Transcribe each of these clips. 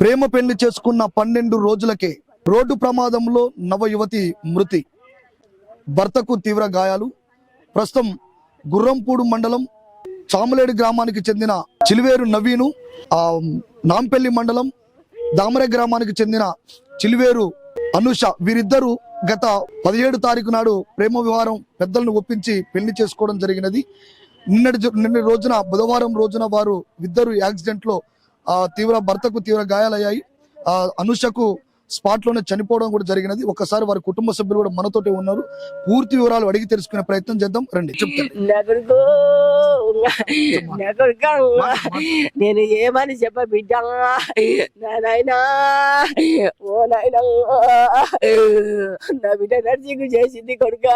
ప్రేమ పెళ్ళి చేసుకున్న పన్నెండు రోజులకే రోడ్డు ప్రమాదంలో నవ యువతి మృతి. భర్తకు తీవ్ర గాయాలు. ప్రస్తుతం గుర్రంపూడు మండలం చాములేడు గ్రామానికి చెందిన చిలివేరు నవీను ఆ నాంపల్లి మండలం దామరే గ్రామానికి చెందిన చిలివేరు అనుష వీరిద్దరూ గత పదిహేడు తారీఖు నాడు ప్రేమ వివాహం పెద్దలను ఒప్పించి పెళ్ళి చేసుకోవడం జరిగినది. నిన్నటి నిన్న రోజున బుధవారం రోజున వారు ఇద్దరు యాక్సిడెంట్లో తీవ్ర భర్తకు తీవ్ర గాయాలయ్యాయి. ఆ అనుషకు స్పాట్లోనే చనిపోవడం కూడా జరిగినది. ఒకసారి వారి కుటుంబ సభ్యులు కూడా మనతోటే ఉన్నారు. పూర్తి వివరాలు అడిగి తెలుసుకునే ప్రయత్నం చేద్దాం. రండి నేను ఏమని చెప్ప బిడ్డ? నా ఓ నాయనా నా బిడ్డ నర్సింగ్ చేసింది కొడుక.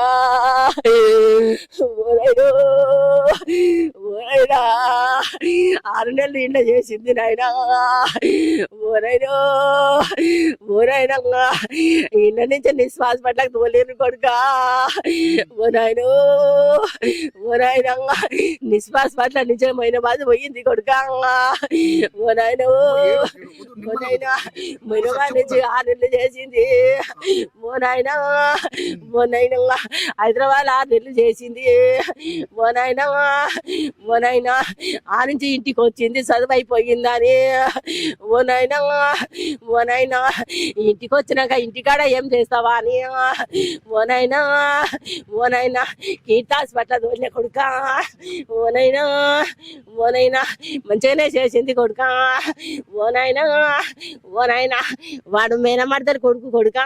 ఓ నాయనా. ఆరు నెలలు ఇంట్లో చేసింది నాయనా. ఓ నాయనో ఓ ఇంట్లో నుంచి నిశ్వాస పట్లకు తోలేరు కొడుక. ఓ నాయనో నిశ్వాస పట్ల నిజమైన బాధ పోయింది కొడుక. ఓ నాయనో ఓ మొన్నగా నుంచి ఆరు నెలలు చేసింది. ఓ నాయనా హైదరాబాద్ ఆరు నెలలు చేసింది. ఓ నాయనా నాయనా ఆ నుంచి ఇంటికి వచ్చింది చదువు అయిపోయిందని ఓ నాయనా ఓ నాయనా ఇంటికి వచ్చినాక ఇంటికాడ ఏం చేస్తావా అని ఓ నాయనా ఓ నాయనా కీర్తాస్ పట్ల దోలిన కొడుక ఓ నాయనా ఓ నాయనా మంచిగానే చేసింది కొడుక ఓ నాయనా ఓ నాయనా వాడు మేనమడతారు కొడుకు కొడుక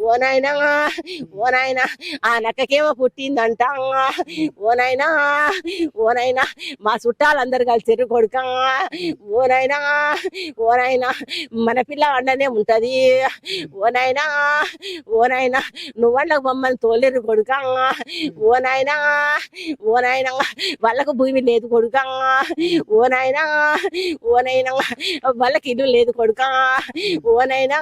ఓ నాయనా ఓ నాయనా ఆ నక్కకేమో పుట్టిందంట ఓ నాయనా ఓ నాయనా మా చుట్టాలందరూ కలిసిర్రు కొడుక ఓనైనా ఓనైనా మన పిల్ల అండనే ఉంటది. ఓనైనా ఓనైనా నువ్వండకు మమ్మల్ని తోలేరు కొడుక ఓ ఓనైనా వాళ్ళకు భూమి లేదు కొడుక ఓ ఓనైనా వాళ్ళకి ఇల్లు లేదు కొడుక ఓనైనా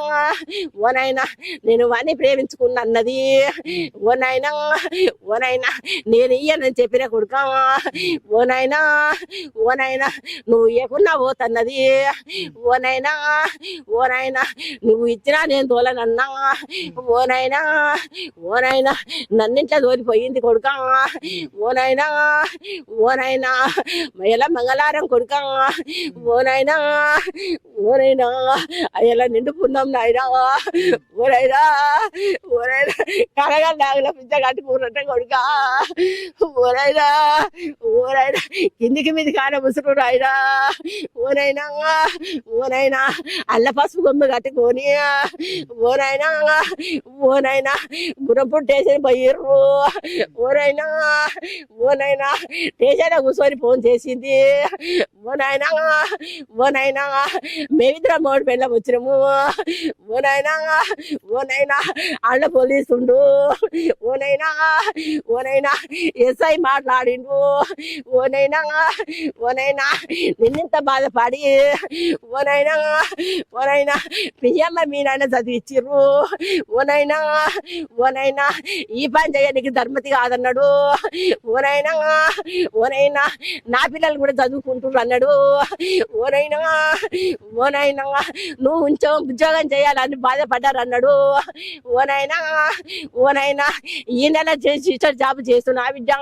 ఓనైనా నేను వాణ్ణి ప్రేమించుకున్నా అన్నది. ఓ ఓనైనా నేను ఇయ్యనని చెప్పిన కొడుక ఓ నాయనా ఓ నాయనా నువ్వు ఇయ్యకున్నా పోతన్నది. ఓ నాయనా ఓ నాయనా నువ్వు ఇచ్చినా నేను తోలనన్నా. ఓ నాయనా ఓ నాయనా నన్నింట్లో తోలిపోయింది కొడుక. ఓ నాయనా ఓ నాయనా ఎలా మంగళవారం కొడుక. ఓ నాయనా ఓ నాయనా అయ్యలా నిండుకున్నాం నాయనా ఓ నాయనా. ఓ నాయనా కరగా నాగల పిచ్చ కట్టుకున్నట్టే కొడుక. ఓ నాయనా ఓ నాయనా కిందికి మీద కాడ ముసురు రాయినా ఓనైనా ఓనైనా ఓ అల్ల పసుపు కొమ్మ కట్టుకొని ఓనైనా ఓనైనా ఓ నాయనా గుర్రపు స్టేషన్ పోయిర్రు. ఓనైనా ఓనైనా ఓ కూర్చొని ఫోన్ చేసింది. ఓ ఓనైనా ఓ నాయనా మేమిద్దరం మూడు పెళ్ళం వచ్చినాము. ఓ ఓనైనా ఓ పోలీసుండు. ఓనైనా ఓనైనా ఎస్ఐ మాట్లాడిండు. ఓ ఓనైనా ఓనైనా నిన్నంత నిన్నింత బాధపడి ఓనైనా ఓనైనా ఓ పియ్యమ్మ మీ నాయన చదివిచ్చిర్రు ఓనైనా ఓనైనా ఈ పని చేయడానికి ధర్మతి కాదన్నాడు ఓనైనా ఓనైనా నా పిల్లలు కూడా చదువుకుంటున్నారు అన్నాడు ఓనైనా ఓనైనా నువ్వు ఉంచో ఉద్యోగం చేయాలని బాధపడ్డారు అన్నాడు ఓనైనా ఓనైనా ఈ నెల టీచర్ జాబ్ చేస్తున్నా బిడ్డ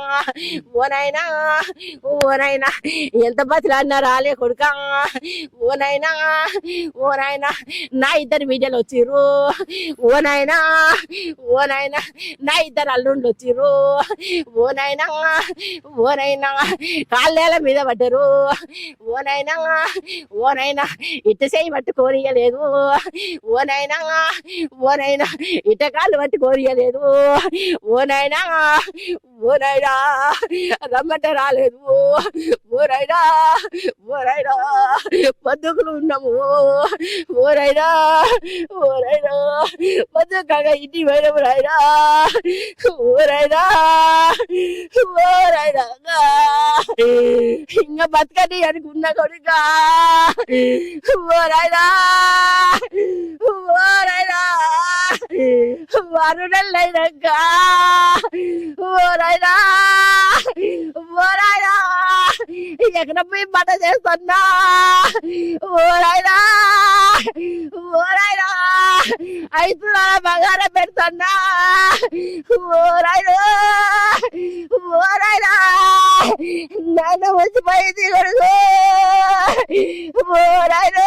ఓనైనా ఓనైనా ఓ నాయనా ఎంత బతిలాడినా రాలే కొడుక ఓ ఓనైనా ఓ నా ఇద్దరు బిడ్డలు వచ్చిర్రు ఓ ఓనైనా ఓ నా ఇద్దరు అల్లుండ్లు వచ్చిర్రు ఓ ఓనైనా ఓ కాళ్ళేల మీద పడ్డారు ఓ ఓనైనా ఓ ఇట్ట చేయి పట్టు కోరియలేదు ఓ ఓనైనా ఓ ఇట్ట కాళ్ళు పట్టు కోరియలేదు ఓనైనా నాయనా ఓరైనా రమ్మంటే రాలేదు ఓరైనా ఓరైనా పొద్దుకులు ఉన్నాము ఓరైనా ఓరైనా పొద్దుకగా ఇంటి పోయినాము రాయినా ఓరైనా ఓరైనా ఇంకా బతకని అనుకున్నా కొడుక ఓరైనా ఓరైనా వరుణలైనాక ఓరైనా ఓరైనా ఎక్కడ పోయి బట చేస్తున్నా? ఓరైనా ఓరైనా ఐదు బంగారం పెడుతున్నా? ఓరైనా ఓరైనా నన్ను వచ్చిపోయింది కొడుకు! ఓరైనా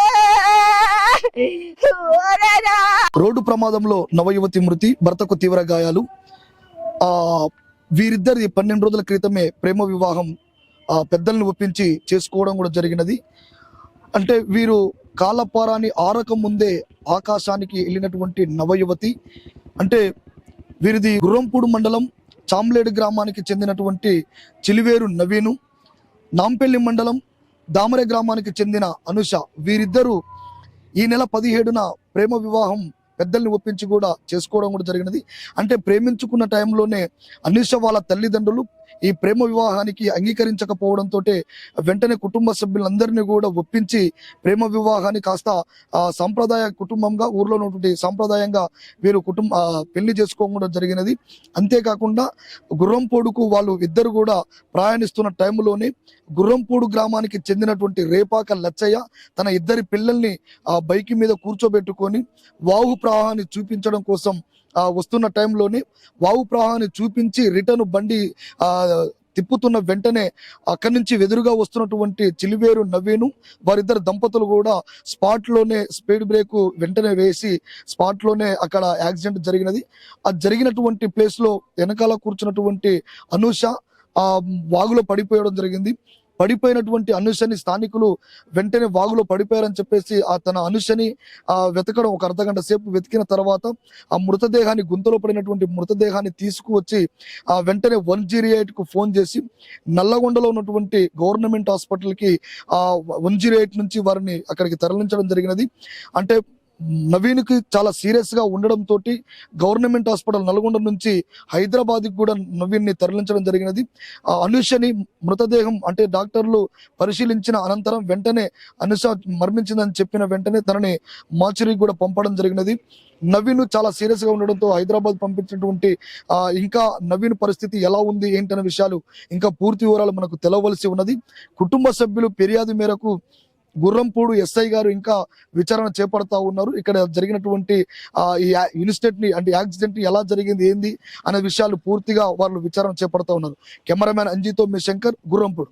రోడ్డు ప్రమాదంలో నవయువతి మృతి భర్తకు తీవ్ర గాయాలు. ఆ వీరిద్దరి పన్నెండు రోజుల క్రితమే ప్రేమ వివాహం ఆ పెద్దల్ని ఒప్పించి చేసుకోవడం కూడా జరిగినది. అంటే వీరు కాలపారాన్ని ఆరక ముందే ఆకాశానికి వెళ్ళినటువంటి నవయువతి. అంటే వీరిది గుర్రంపూడు మండలం చాంబ్లేడు గ్రామానికి చెందినటువంటి చిలివేరు నవీను. నాంపల్లి మండలం దామరే గ్రామానికి చెందిన అనుష. వీరిద్దరూ ఈ నెల పదిహేడున ప్రేమ వివాహం పెద్దల్ని ఒప్పించి కూడా చేసుకోవడం కూడా జరిగినది. అంటే ప్రేమించుకున్న టైంలోనే అనుష వాళ్ళ తల్లిదండ్రులు ఈ ప్రేమ వివాహానికి అంగీకరించకపోవడంతో వెంటనే కుటుంబ సభ్యులందరినీ కూడా ఒప్పించి ప్రేమ వివాహాన్ని కాస్త సాంప్రదాయ కుటుంబంగా ఊర్లో ఉన్నటువంటి సాంప్రదాయంగా వీరు కుటుంబ పెళ్ళి చేసుకోవడం జరిగినది. అంతేకాకుండా గుర్రంపోడుకు వాళ్ళు ఇద్దరు కూడా ప్రయాణిస్తున్న టైంలోనే గుర్రంపూడు గ్రామానికి చెందినటువంటి రేపాక లచ్చయ్య తన ఇద్దరి పిల్లల్ని ఆ బైక్ మీద కూర్చోబెట్టుకొని వాగు ప్రవాహాన్ని చూపించడం కోసం వస్తున్న టైంలోనే వావు ప్రవాహాన్ని చూపించి రిటర్న్ బండి తిప్పుతున్న వెంటనే అక్కడి నుంచి వెదురుగా వస్తున్నటువంటి చిలివేరు నవీను వారిద్దరు దంపతులు కూడా స్పాట్లోనే స్పీడ్ బ్రేక్ వెంటనే వేసి స్పాట్లోనే అక్కడ యాక్సిడెంట్ జరిగినది. ఆ జరిగినటువంటి ప్లేస్లో వెనకాల కూర్చున్నటువంటి అనూష ఆ వాగులో పడిపోయడం జరిగింది. పడిపోయినటువంటి అనుషని స్థానికులు వెంటనే వాగులో పడిపోయారని చెప్పేసి ఆ తన అనుషని ఆ వెతకడం ఒక అర్ధగంట సేపు వెతికిన తర్వాత ఆ మృతదేహాన్ని గుంతలో పడినటువంటి మృతదేహాన్ని తీసుకువచ్చి ఆ వెంటనే వన్ జీరో ఎయిట్కు ఫోన్ చేసి నల్లగొండలో ఉన్నటువంటి గవర్నమెంట్ హాస్పిటల్కి ఆ వన్ జీరో ఎయిట్ నుంచి వారిని అక్కడికి తరలించడం జరిగినది. అంటే నవీన్కి చాలా సీరియస్గా ఉండడం తోటి గవర్నమెంట్ హాస్పిటల్ నల్గొండ నుంచి హైదరాబాద్కి కూడా నవీన్ని తరలించడం జరిగినది. ఆ అనుషని మృతదేహం అంటే డాక్టర్లు పరిశీలించిన అనంతరం వెంటనే అనుష మరణించిందని చెప్పిన వెంటనే తనని మాచురికి కూడా పంపడం జరిగినది. నవీన్ చాలా సీరియస్గా ఉండడంతో హైదరాబాద్ పంపించినటువంటి ఇంకా నవీన్ పరిస్థితి ఎలా ఉంది ఏంటనే విషయాలు ఇంకా పూర్తి వివరాలు మనకు తెలవలసి ఉన్నది. కుటుంబ సభ్యులు ఫిర్యాదు మేరకు గుర్రంపూడు ఎస్ఐ గారు ఇంకా విచారణ చేపడతా ఉన్నారు. ఇక్కడ జరిగినటువంటి ఈ ఇన్సిడెంట్ని అంటే యాక్సిడెంట్ ఎలా జరిగింది ఏంది అనే విషయాలు పూర్తిగా వాళ్ళు విచారణ చేపడతా ఉన్నారు. కెమెరామ్యాన్ అంజీతో మీ శంకర్ గుర్రంపూడు.